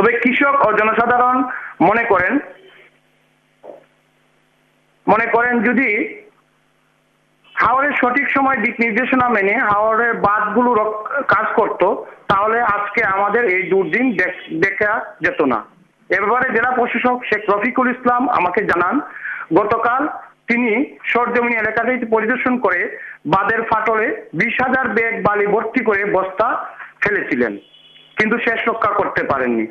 তবে কৃষক ও জনসাধারণ মনে করেন মনে করেন যদি হাওড়ের সঠিক সময় দিক নির্দেশনা মেনে হাওড়ের বাঁধগুলো কাজ করত, তাহলে আজকে আমাদের এই দুর্দিন দেখা যেত না। এ ব্যাপারে জেলা প্রশাসক শেখ রফিকুল ইসলাম আমাকে জানান, গতকাল তিনি সরজমিনী এলাকাতে পরিদর্শন করে বাঁধের ফাটলে বিশ হাজার ব্যাগ বালি ভর্তি করে বস্তা ফেলেছিলেন, কিন্তু শেষ রক্ষা করতে পারেননি।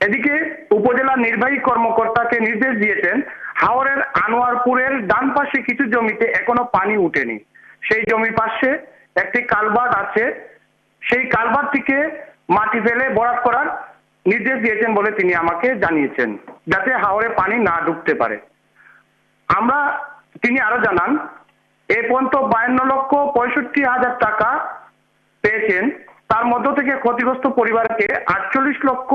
এদিকে উপজেলা নির্বাহী কর্মকর্তাকে নির্দেশ দিয়েছেন, হাওরের আনোয়ারপুরের ডান পাশে কিছু জমিতে এখনও পানি উঠেনি। সেই জমির পাশে একটি কালভার্ট আছে। সেই কালভার্টটিকে মাটি ফেলে বরাদ করার নির্দেশ দিয়েছেন বলে তিনি আমাকে জানিয়েছেন, যাতে হাওরে পানি না ঢুকতে পারে। আমরা, তিনি আরও জানান, এ পর্যন্ত বায়ান্ন লক্ষ পঁয়ষট্টি হাজার টাকা পেয়েছেন। তার মধ্য থেকে ক্ষতিগ্রস্ত পরিবারকে আটচল্লিশ লক্ষ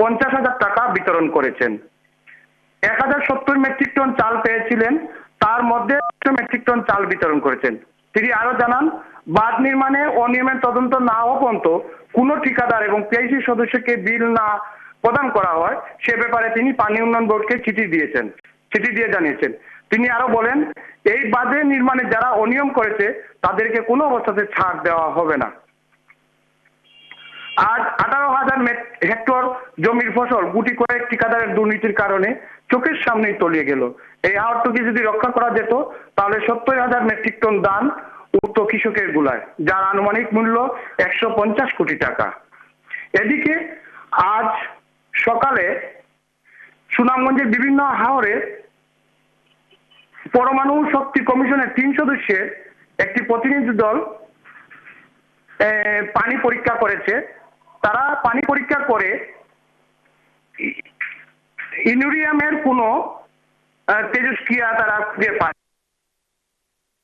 পঞ্চাশ হাজার টাকা বিতরণ করেছেন। এক হাজার সত্তর মেট্রিক টন চাল পেয়েছিলেন, তার মধ্যে একশো মেট্রিক টন চাল বিতরণ করেছেন। তিনি আরও জানান, বাঁধ নির্মাণে অনিয়মের তদন্ত না হওয়া পর্যন্ত কোনো ঠিকাদার এবং পিআইসি সদস্যকে বিল না প্রদান করা হয়, সে ব্যাপারে তিনি পানি উন্নয়ন বোর্ডকে চিঠি দিয়েছেন, চিঠি দিয়ে জানিয়েছেন। তিনি আরও বলেন, এই বাঁধে নির্মাণে যারা অনিয়ম করেছে, তাদেরকে কোনো অবস্থাতে ছাড় দেওয়া হবে না। আজ আঠারো হাজার হেক্টর জমির ফসল গুটি কয়েক ঠিকাদারের দুর্নীতির কারণে চোখের সামনেই তলিয়ে গেল। এই আহতকে যদি রক্ষা করা যেত, তাহলে সত্তর হাজার মেট্রিক টন দান উক্ত কৃষকের গুলায়, যার আনুমানিক মূল্য একশো পঞ্চাশ কোটি টাকা। এদিকে আজ সকালে সুনামগঞ্জের বিভিন্ন হাওরে পরমাণু শক্তি কমিশনের তিন সদস্যের একটি প্রতিনিধি দল পানি পরীক্ষা করেছে। তারা পানি পরীক্ষা করে ইনুরিয়ামের কোনো তেজস্ক্রিয়া তারা খুঁজে পায়।